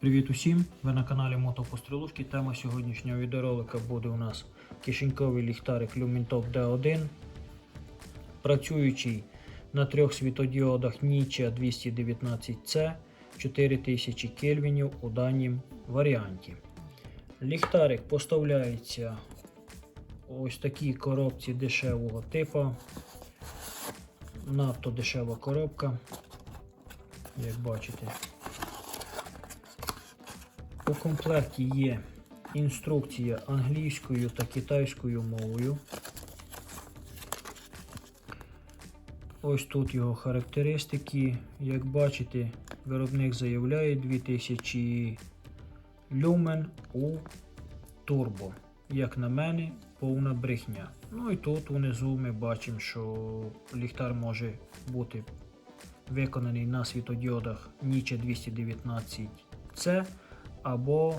Привіт усім! Ви на каналі Мотопострілушки. Тема сьогоднішнього відеоролика буде у нас кишеньковий ліхтарик Lumintop D1, працюючий на трьох світодіодах Niche 219C 4000 кельвінів у данім варіанті. Ліхтарик поставляється ось такій коробці дешевого типу. Надто дешева коробка, як бачите. У комплекті є інструкція англійською та китайською мовою. Ось тут його характеристики. Як бачите, виробник заявляє 2000 люмен у турбо. Як на мене, повна брехня. Ну і тут внизу ми бачимо, що ліхтар може бути виконаний на світодіодах Niche 219C або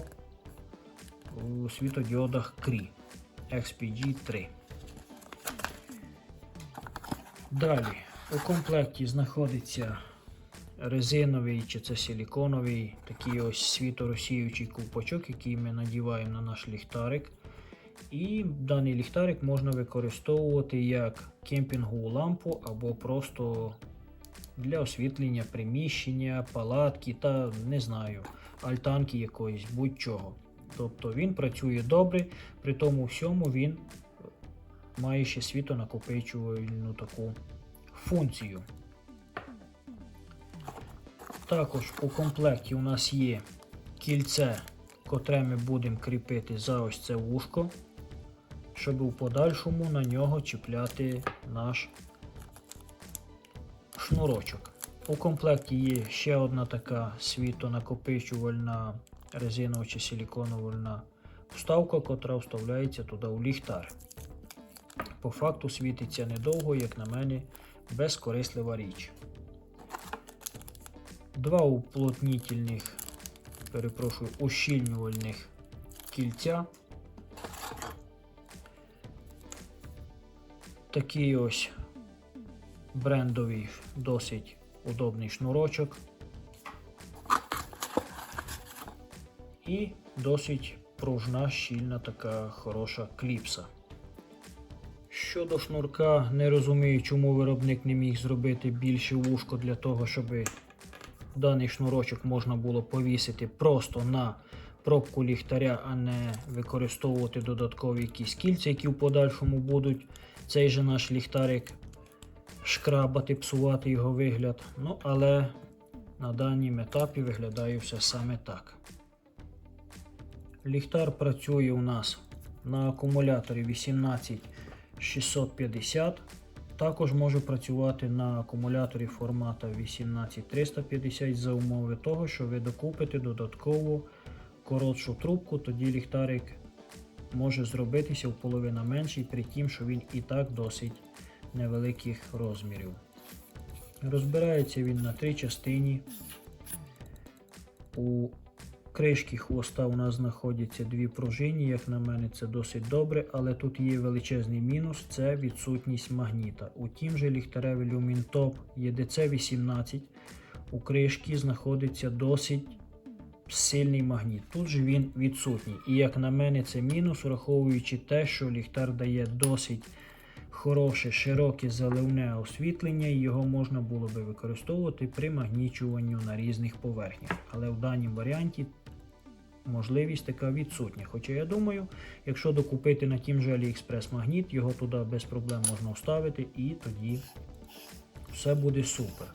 у світодіодах Cree XPG3. Далі у комплекті знаходиться резиновий чи це силіконовий такий ось світорозсіючий ковпачок, який ми надіваємо на наш ліхтарик. І даний ліхтарик можна використовувати як кемпінгову лампу або просто для освітлення приміщення, палатки та не знаю, альтанки якоїсь, будь-чого. Тобто він працює добре, при тому всьому він має ще світонакопичувальну таку функцію. Також у комплекті у нас є кільце, котре ми будемо кріпити за ось це вушко, щоб у подальшому на нього чіпляти наш шнурочок. У комплекті є ще одна така світонакопичувальна резинова чи силіконовольна вставка, котра вставляється туди у ліхтар. По факту світиться недовго, як на мене, безкорислива річ. Два уплотнітельних, перепрошую, ущільнювальних кільця. Такий ось брендовий досить удобний шнурочок. І досить пружна, щільна така хороша кліпса. Щодо шнурка, не розумію, чому виробник не міг зробити більше вушко для того, щоб даний шнурочок можна було повісити просто на пробку ліхтаря, а не використовувати додаткові якісь кільця, які в подальшому будуть цей же наш ліхтарик шкрабати, псувати його вигляд. Ну, але на даному етапі виглядає все саме так. Ліхтар працює у нас на акумуляторі 18650. Також може працювати на акумуляторі формату 18350 за умови того, що ви докупите додаткову коротшу трубку, тоді ліхтарик може зробитися в половину менший, при тім, що він і так досить невеликих розмірів. Розбирається він на три частині. У кришки хвоста у нас знаходяться дві пружині, як на мене, це досить добре, але тут є величезний мінус це відсутність магніта. У тім же ліхтареві Lumintop EDC18 у кришки знаходиться досить сильний магніт. Тут же він відсутній. І як на мене, це мінус, враховуючи те, що ліхтар дає досить хороше, широке заливне освітлення, і його можна було би використовувати при магнічуванню на різних поверхнях. Але в даному варіанті можливість така відсутня. Хоча я думаю, якщо докупити на тім же AliExpress магніт, його туди без проблем можна вставити і тоді все буде супер.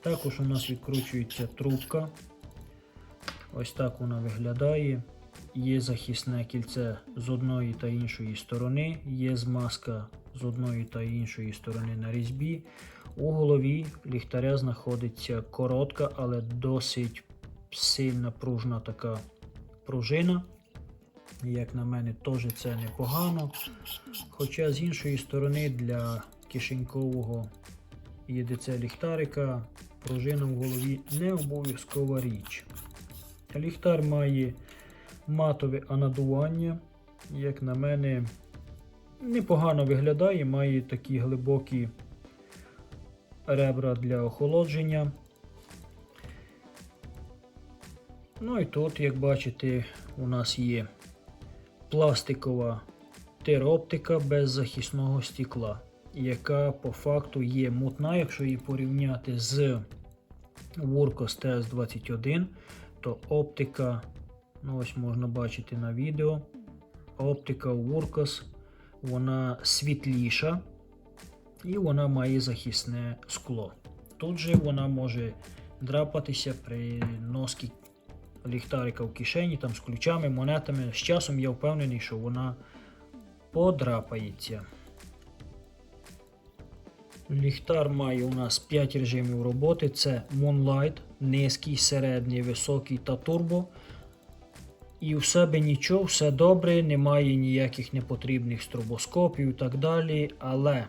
Також у нас відкручується трубка. Ось так вона виглядає. Є захисне кільце з одної та іншої сторони, є змазка з одної та іншої сторони на різьбі. У голові ліхтаря знаходиться коротка, але досить сильна пружна така пружина. Як на мене, теж це непогано. Хоча з іншої сторони для кишенькового ЄДЦ ліхтарика пружина в голові не обов'язкова річ. Ліхтар має матове анадування, як на мене, непогано виглядає, має такі глибокі ребра для охолодження. Ну і тут, як бачите, у нас є пластикова тероптика без захисного стекла, яка по факту є мутна, якщо її порівняти з Wurkos TS21, то оптика, ну ось можна бачити на відео, оптика Wurkos, вона світліша і вона має захисне скло. Тут же вона може драпатися при носкі ліхтарика в кишені, там з ключами, монетами. З часом я впевнений, що вона подрапається. Ліхтар має у нас 5 режимів роботи: це Moonlight, низький, середній, високий та турбо. І в себе нічого, все добре, немає ніяких непотрібних стробоскопів і так далі. Але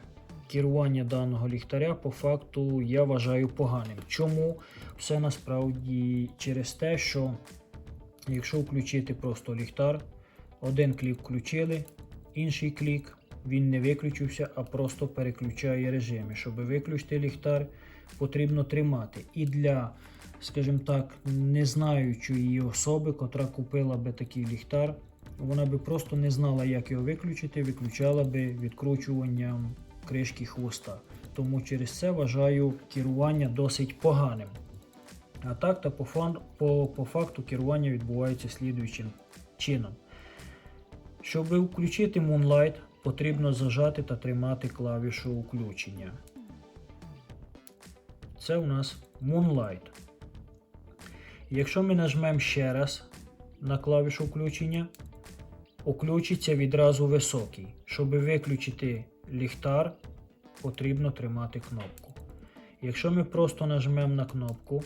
керування даного ліхтаря по факту я вважаю поганим. Чому? Все насправді через те, що якщо включити просто ліхтар, один клік включили, інший клік, він не виключився, а просто переключає режими. Щоб виключити ліхтар, потрібно тримати. І для, скажімо так, незнаючої особи, котра купила би такий ліхтар, вона би просто не знала, як його виключити, виключала би відкручуванням кришки хвоста. Тому через це вважаю керування досить поганим. А так, та по, фан, по, по факту керування відбувається слідуючим чином. Щоб включити Moonlight, потрібно зажати та тримати клавішу включення. Це у нас Moonlight. Якщо ми нажмемо ще раз на клавішу включення, включиться відразу високий. Щоб виключити ліхтар, потрібно тримати кнопку. Якщо ми просто нажмемо на кнопку,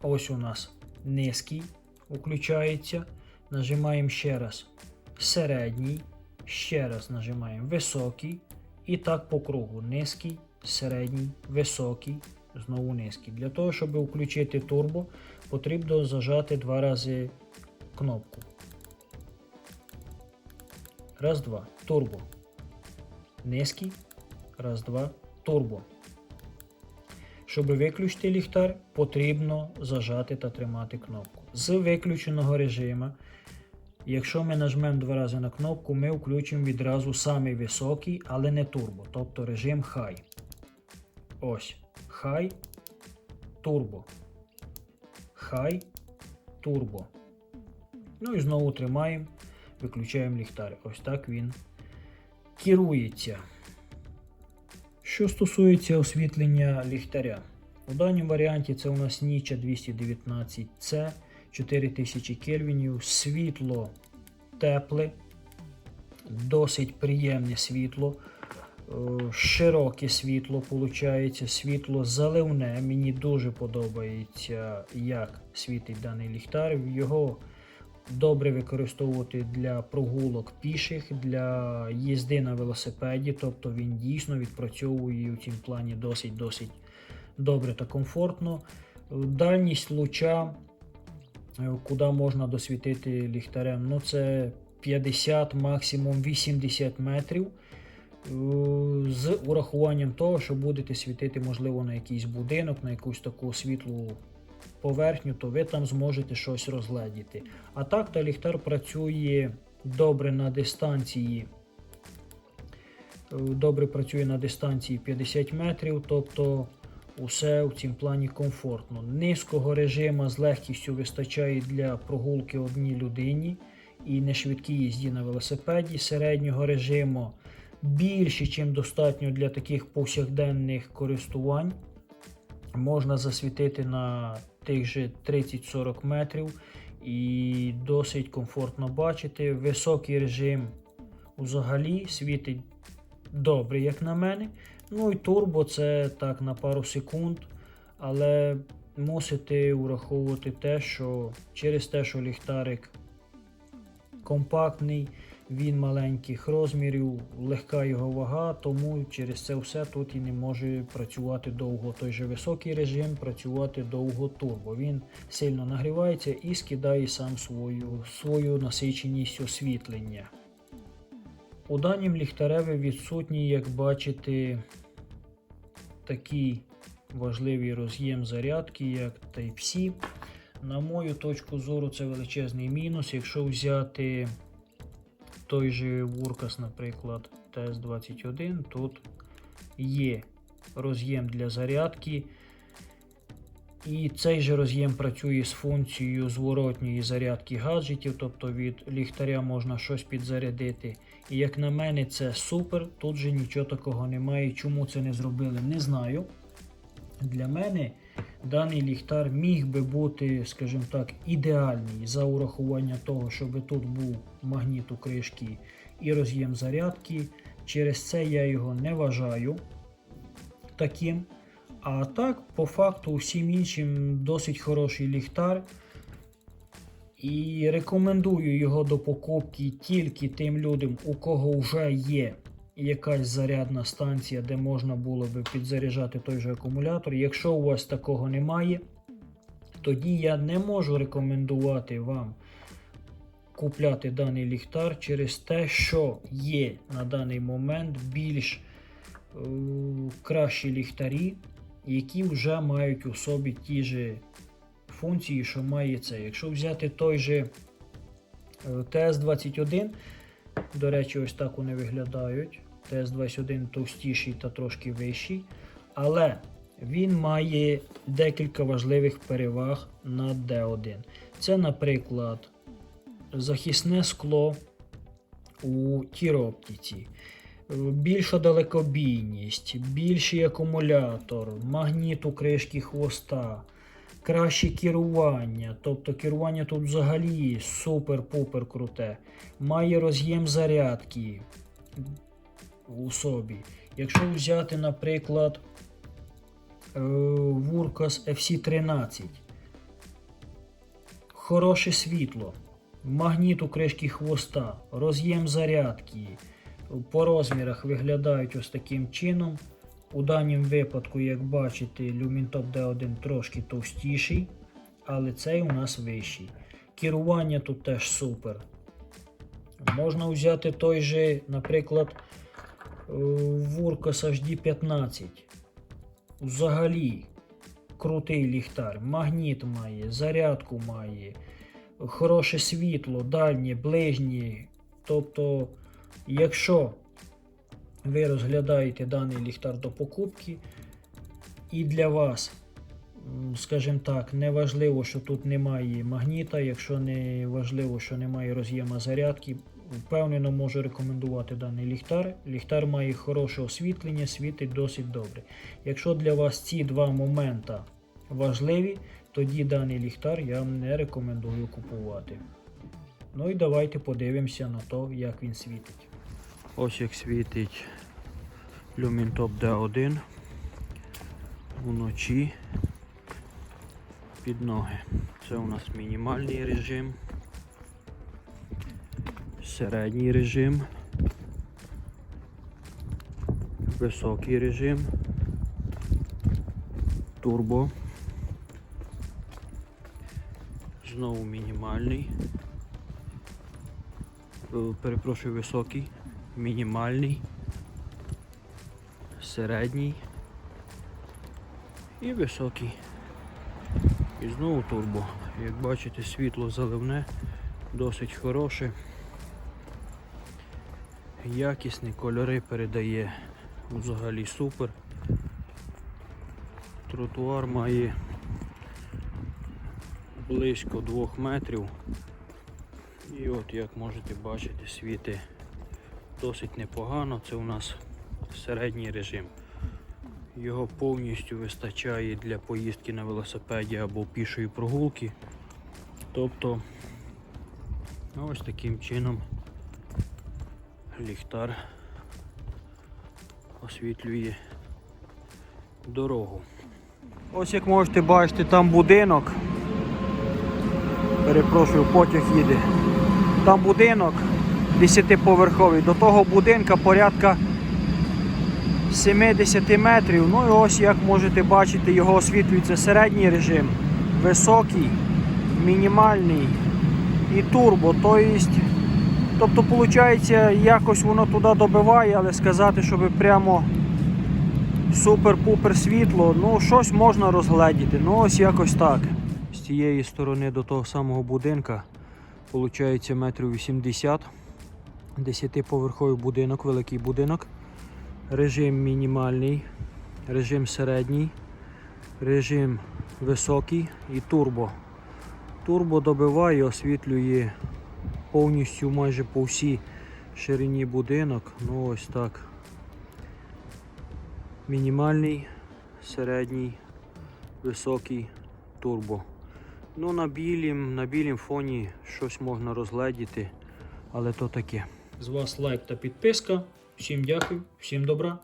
ось у нас низький включається. Нажимаємо ще раз середній, ще раз нажимаємо високий. І так по кругу. Низький, середній, високий, знову низький. Для того, щоб включити турбо, потрібно зажати два рази кнопку. Раз, два. Турбо. Низький. Раз, два. Турбо. Щоб виключити ліхтар, потрібно зажати та тримати кнопку. З виключеного режиму, якщо ми нажмемо два рази на кнопку, ми включимо відразу самий високий, але не турбо, тобто режим High. Ось. High, турбо. High, турбо. Ну і знову тримаємо, виключаємо ліхтар. Ось так він керується. Що стосується освітлення ліхтаря, у даному варіанті це у нас Ніча 219C 4000 кельвінів, світло тепле, досить приємне світло, широке світло, виходить, світло заливне. Мені дуже подобається, як світить даний ліхтар. Його добре використовувати для прогулок піших, для їзди на велосипеді, тобто він дійсно відпрацьовує у цім плані досить-досить добре та комфортно. Дальність луча, е, куди можна досвітити ліхтарем, ну це 50, максимум 80 метрів. Е, З урахуванням того, що будете світити, можливо, на якийсь будинок, на якусь таку світлу поверхню, то ви там зможете щось розгледіти. А так, то ліхтар працює добре на дистанції. е, Добре працює на дистанції 50 метрів, тобто усе в цім плані комфортно. Низького режиму з легкістю вистачає для прогулки одній людині і не швидкій їзді на велосипеді. Середнього режиму більше, ніж достатньо для таких повсякденних користувань можна засвітити на тих же 30-40 метрів і досить комфортно бачити. Високий режим взагалі світить добре, як на мене. Ну і турбо це так на пару секунд. Але мусите враховувати те, що через те, що ліхтарик компактний, він маленьких розмірів, легка його вага, тому через це все тут і не може працювати довго. Той же високий режим працювати довго турбо. Він сильно нагрівається і скидає сам свою, свою насиченість освітлення. У данім ліхтареві відсутній, як бачите, такий важливий роз'єм зарядки, як Type-C. На мою точку зору, це величезний мінус. Якщо взяти той же Вуркас, наприклад, ТС-21, тут є роз'єм для зарядки. І цей же роз'єм працює з функцією зворотньої зарядки гаджетів, тобто від ліхтаря можна щось підзарядити. І як на мене, це супер. Тут же нічого такого немає. Чому це не зробили, не знаю. Для мене даний ліхтар міг би бути, скажімо так, ідеальний за урахування того, щоб тут був магніт у кришки і роз'єм зарядки. Через це я його не вважаю таким. А так, по факту, всім іншим досить хороший ліхтар. І рекомендую його до покупки тільки тим людям, у кого вже є якась зарядна станція, де можна було би підзаряджати той же акумулятор. Якщо у вас такого немає, тоді я не можу рекомендувати вам купляти даний ліхтар через те, що є на даний момент більш е, кращі ліхтарі, які вже мають у собі ті ж функції, що має це. Якщо взяти той же е, TS21, до речі, ось так вони виглядають. TS21 товстіший та трошки вищий. Але він має декілька важливих переваг над D1. Це, наприклад, захисне скло у тірооптиці, більша далекобійність, більший акумулятор, магніт у кришки хвоста, краще керування. Тобто керування тут взагалі супер-пупер круте. Має роз'єм зарядки у собі. Якщо взяти, наприклад, е, Вуркас FC13, хороше світло, магніт у кришки хвоста, роз'єм зарядки. По розмірах виглядають ось таким чином. У даному випадку, як бачите, Lumintop D1 трошки товстіший, але цей у нас вищий. Керування тут теж супер. Можна взяти той же, наприклад, е, Vurkos HD15. Взагалі крутий ліхтар. Магніт має, зарядку має, хороше світло, дальнє, ближнє. Тобто, якщо ви розглядаєте даний ліхтар до покупки, і для вас, скажімо так, не важливо, що тут немає магніта, якщо не важливо, що немає роз'єма зарядки, впевнено можу рекомендувати даний ліхтар. Ліхтар має хороше освітлення, світить досить добре. Якщо для вас ці два моменти важливі, тоді даний ліхтар я не рекомендую купувати. Ну і давайте подивимося на те, як він світить. Ось як світить Lumintop D1 вночі під ноги. Це у нас мінімальний режим, середній режим, високий режим, турбо, знову мінімальний, Е, перепрошую, високий, мінімальний, середній і високий. І знову турбо. Як бачите, світло заливне, досить хороше. Якісні кольори передає взагалі супер. Тротуар має близько 2 метрів. І от як можете бачити, світи досить непогано. Це у нас середній режим. Його повністю вистачає для поїздки на велосипеді або пішої прогулки. Тобто ось таким чином ліхтар освітлює дорогу. Ось як можете бачити, там будинок. Перепрошую, потяг їде. Там будинок 10-поверховий. До того будинка порядка 70 метрів. Ну і ось як можете бачити, його освітлюється середній режим, високий, мінімальний і турбо. Тобто, тобто, виходить, якось воно туди добиває, але сказати, щоб прямо супер-пупер світло, ну щось можна розгледіти. Ну ось якось так. Ось цієї сторони до того самого будинка виходить метрів 80. Десятиповерховий будинок, великий будинок. Режим мінімальний, режим середній, режим високий і турбо. Турбо добиває, освітлює повністю майже по всій ширині будинок. Ну ось так. Мінімальний, середній, високий турбо. Ну, на білім, на білім фоні щось можна розгледіти, але то таке. З вас лайк та підписка. Всім дякую, всім добра.